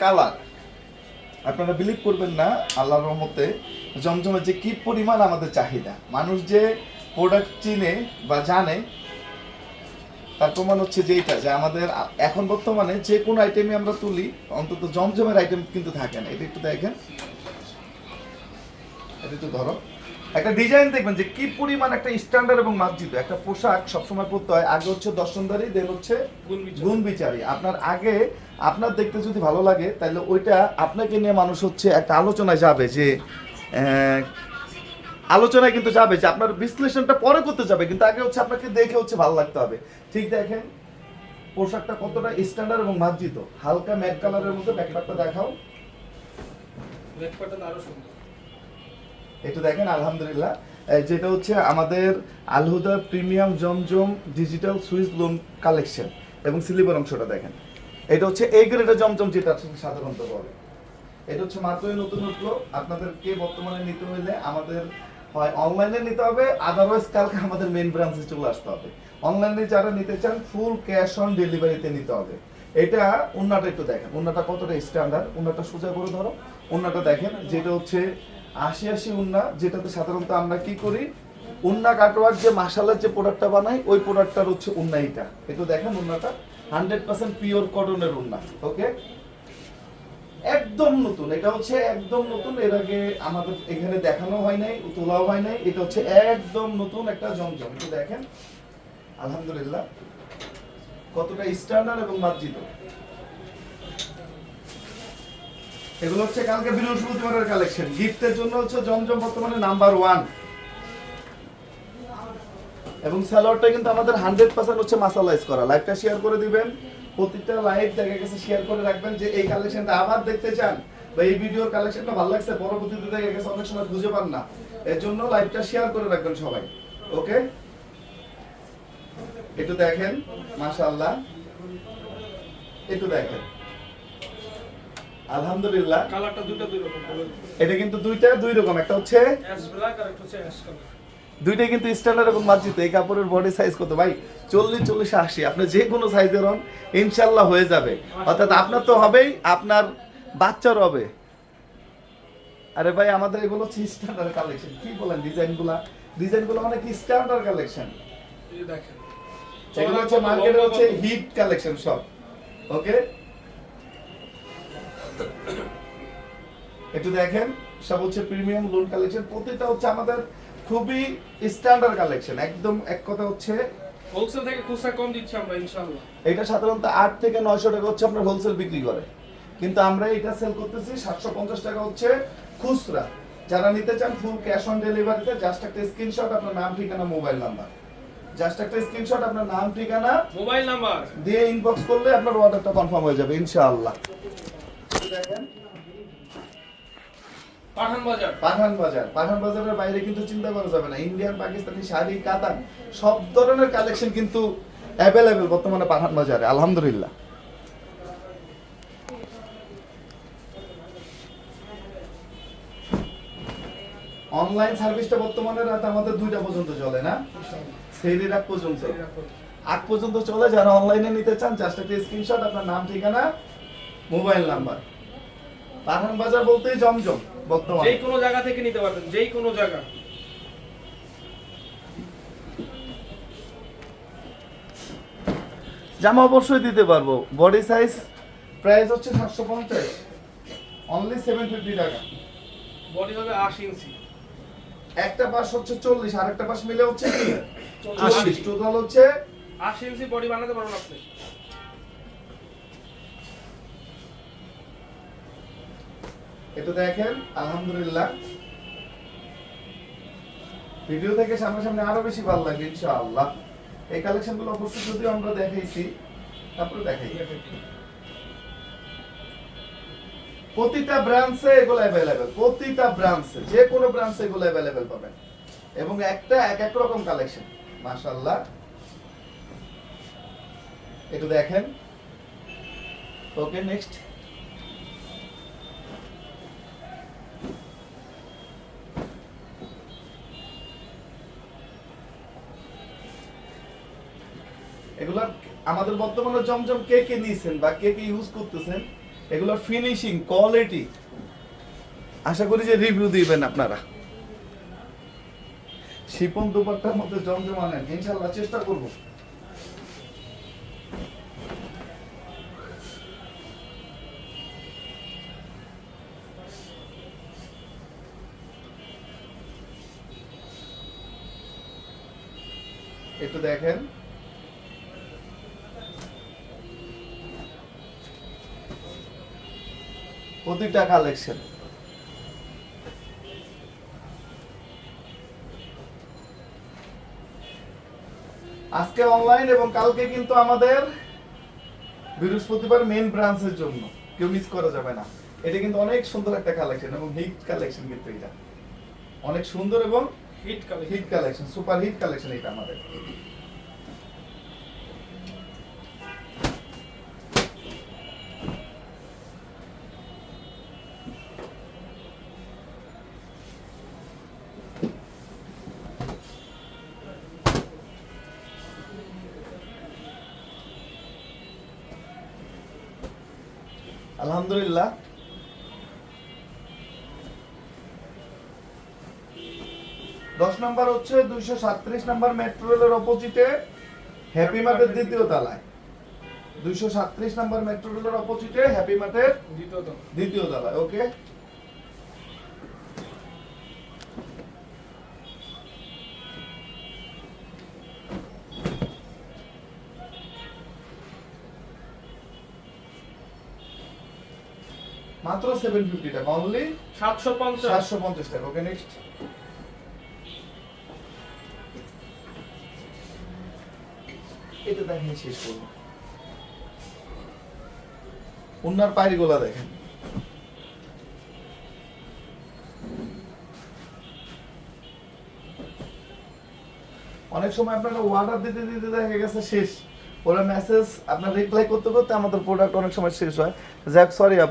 Colour. আপনারা believe করবেন না, আল্লাহর রহমতে জমজমের যে কি পরিমাণ আমাদের চাহিদা। মানুষ যে প্রোডাক্ট চিনে বা জানে, তার প্রমাণ হচ্ছে যে এটা যে আমাদের এখন বর্তমানে যে কোনো আইটেমই আমরা তুলি, অন্তত জমজমের আইটেম কিন্তু থাকে না। এটা একটু দেখেন। এটা একটু ধরো। একটা ডিজাইন দেখবেন যে কি পরিমাণ একটা স্ট্যান্ডার্ড এবং মার্জিত। একটা পোশাক সবসময় পরতে হয় আগে হচ্ছে দর্শনদারি দেন হচ্ছে গুণ বিচার। আপনার আগে আপনার দেখতে যদি ভালো লাগে তাহলে ওইটা আপনাকে নিয়ে মানুষ হচ্ছে একটা আলোচনায় যাবে যে আলোচনায় কিন্তু যাবে যে আপনার বিশ্লেষণটা পরে করতে যাবে কিন্তু আগে হচ্ছে আপনাকে দেখে হচ্ছে ভালো লাগতে হবে। ঠিক দেখেন পোশাকটা কতটা স্ট্যান্ডার্ড এবং মার্জিত। হালকা ম্যাট কালারের মধ্যে ব্যাকপ্যাকটা দেখাও। ব্যাকপার্টটা আরও সুন্দর। একটু দেখেন, আলহামদুলিল্লাহ। যেটা হচ্ছে আমাদের আলহুদা প্রিমিয়াম জমজম ডিজিটাল সুইস লোন কালেকশন এবং সিলিভার অংশটা দেখেন। এটা হচ্ছে এই গ্রেডের জমজম যেটা সাধারণত বলে। এটা হচ্ছে মাত্রই নতুন উঠল। আপনাদেরকে বর্তমানে নিতে হইলে আমাদের হয় অনলাইনে নিতে হবে আদারওয়াইজ কালকে আমাদের মেন ব্রাঞ্চে চলে আসতে হবে। অনলাইনে যারা নিতে চান ফুল ক্যাশ অন ডেলিভারিতে নিতে হবে। এটা উন্নাটা একটু দেখেন। উন্নাটা কতটা স্ট্যান্ডার্ড উন্নাটা সোজা করে ধরো। উন্নাটা দেখেন, যেটা হচ্ছে আশি আশি উন্না, যেটাতে সাধারণত আমরা কি করি? উন্না কাটোয়ার যে মাসালার যে প্রোডাক্টটা বানাই, ওই প্রোডাক্টটার হচ্ছে উন্না এইটা। একটু দেখেন উন্নাটা। হান্ড্রেড পার্সেন্ট পিওর কটনের উন্না ওকে একদম নতুন, এটা হচ্ছে একদম নতুন। এর আগে আমাদের এখানে দেখানো হয় নাই, তোলাও হয় নাই। এটা হচ্ছে একদম নতুন একটা জমজম। একটু দেখেন। আলহামদুলিল্লাহ। কতটা স্ট্যান্ডার্ড এবং মার্জিত। এগুলো হচ্ছে কালকে বৃহস্পতিবারের কালেকশন গিফটের জন্য হচ্ছে জমজম বর্তমানে নাম্বার ওয়ান এবং স্যালোয়ারটা কিন্তু আমাদের হান্ড্রেড পার্সেন্ট হচ্ছে মাসালাইজ করা। লাইভটা শেয়ার করে দিবেন। প্রতিটা লাইভ দেখা গেছে শেয়ার করে রাখবেন যে এই কালেকশনটা আবার দেখতে চান। বা এই ভিডিওর কালেকশনটা ভালো লাগছে, পরবর্তীতে দেখা গেছে অনেক সময় খুঁজে পান না। এর জন্য লাইভটা শেয়ার করে রাখবেন সবাই। ওকে একটু দেখেন, মাশাআল্লাহ। একটু দেখেন। আলহামদুলিল্লাহ। কালারটা দুটো দুই রকম এটা কিন্তু দুইটা দুই রকম একটা হচ্ছে অ্যাশ ব্ল্যাক আর একটা হচ্ছে অ্যাশ কালার দুইটাই কিন্তু স্ট্যান্ডার্ড এবং মার্জিত। এই কাপড়ের বডি সাইজ কত ভাই? চল্লিশ চল্লিশ আশি। আপনি যে কোনো সাইজের হন ইনশাল্লাহ হয়ে যাবে। অর্থাৎ আপনার তো হবেই আপনার বাচ্চার হবে। আরে ভাই আমাদের এগুলো হচ্ছে স্ট্যান্ডার্ড কালেকশন কি বলেন ডিজাইনগুলা? ডিজাইনগুলো অনেক স্ট্যান্ডার্ড কালেকশন এগুলো হচ্ছে মার্কেটে হচ্ছে হিট কালেকশন সব। ওকে একটু দেখেন সব হচ্ছে প্রিমিয়াম লোন কালেকশন প্রতিটা হচ্ছে আমাদের খুবই স্ট্যান্ডার্ড কালেকশন একদম এক কথা হচ্ছে হোলসেল থেকে খুচরা কম দিচ্ছি আমরা ইনশাআল্লাহ। এটা সাধারণত আট থেকে নয়শো টাকা হচ্ছে আপনার হোলসেল বিক্রি করে। কিন্তু আমরা এটা সেল করতেছি সাতশো পঞ্চাশ টাকা হচ্ছে খুচরা। যারা নিতে চান ফুল ক্যাশ অন ডেলিভারিতে জাস্ট একটা স্ক্রিনশট আপনার নাম ঠিকানা মোবাইল নাম্বার জাস্ট একটা স্ক্রিনশট আপনার নাম ঠিকানা মোবাইল নাম্বার দিয়ে ইনবক্স করলে আপনার অর্ডারটা কনফার্ম হয়ে যাবে ইনশাআল্লাহ। দেখেন। পাঠান বাজার। পাঠান বাজার। পাঠান বাজারের বাইরে কিন্তু চিন্তা করা যাবে না। ইন্ডিয়ান পাকিস্তানি শাড়ি কাতান সব ধরনের কালেকশন কিন্তু অ্যাভেলেবেল বর্তমানে পাঠান বাজারে। আলহামদুলিল্লাহ। অনলাইন সার্ভিসটা বর্তমানে রাত আমাদের দুইটা পর্যন্ত চলে না? সেই রাত পর্যন্ত। আগ পর্যন্ত। চলে যারা অনলাইনে নিতে চান জাস্ট একটা স্ক্রিনশট আপনার নাম ঠিকানা মোবাইল নাম্বার পাঠান বাজার বলতেই জমজম বর্তমানে। যেই কোনো জায়গা থেকে নিতে পারবেন যেই কোনো জায়গা। জামা অবশ্যই দিতে পারব। বডি সাইজ প্রাইস হচ্ছে সাতশো পঞ্চাশ। অনলি সেভেন ফিফটি টাকা। বডি হবে আশি ইঞ্চি। একটা পাশ হচ্ছে চল্লিশ আর একটা পাশ মিলে হচ্ছে কি? আশি। চল্লিশ। টোটাল হচ্ছে আশি ইঞ্চি বডি বানাতে পারবেন আপনি। এটা দেখেন, আলহামদুলিল্লাহ। ভিডিও থেকে সামনাসামনি আরও বেশি ভালো ইনশাআল্লাহ। এই অবশ্যই যদিও আমরা দেখাইছি, তারপরে দেখাই। প্রতিটা ব্রাঞ্চে এগুলো অ্যাভেলেবেল প্রতিটা ব্রাঞ্চে যে কোনো ব্রাঞ্চে এগুলো অ্যাভেলেবেল পাবেন। এবং একটা এক এক রকম কালেকশন মাশাআল্লাহ। একটু দেখেন। ওকে নেক্সট এগুলা আমাদের বর্তমানে জমজম কে কে নিয়েছেন বা কে কে ইউজ করতেছেন এগুলোর ফিনিশিং কোয়ালিটি আশা করি যে রিভিউ দিবেন আপনারা। শিপন দুপাট্টার মধ্যে জমজমানেন ইনশাল্লাহ চেষ্টা করব। একটু দেখেন। প্রতিটা কালেকশন আজকে অনলাইন এবং কালকে কিন্তু আমাদের বৃহস্পতিবার মেন ব্রাঞ্চের জন্য। কেউ মিস করা যাবে না। এটা কিন্তু অনেক সুন্দর একটা কালেকশন এবং হিট কালেকশন কিন্তু এটা। অনেক সুন্দর এবং hit collection hit collection super hit collection এটা আমাদের। আলহামদুলিল্লাহ। দশ নম্বর হচ্ছে দুইশো সাতত্রিশ নম্বর মেট্রো রেলের অপোজিটে হ্যাপি মার্টের দ্বিতীয় তলায়। দুইশো সাতত্রিশ নম্বর মেট্রো রেলের অপোজিটে হ্যাপি মার্টের দ্বিতীয় দ্বিতীয় তলায় ওকে মাত্র সেভেন ফিফটি টাকা অনলি সাতশো পঞ্চাশ। চারশো পঞ্চাশ টাকা ওকে নেক্সট এটা দেখেন শেষ করব। উন্নার পায়ের গোলা দেখেন। অনেক সময় আপনারা অর্ডার দিতে দিতে দেখা গেছে শেষ। ওরা মেসেজ আপনার রিপ্লাই করতে করতে আমাদের প্রোডাক্ট অনেক সময় শেষ হয়। যাক সরি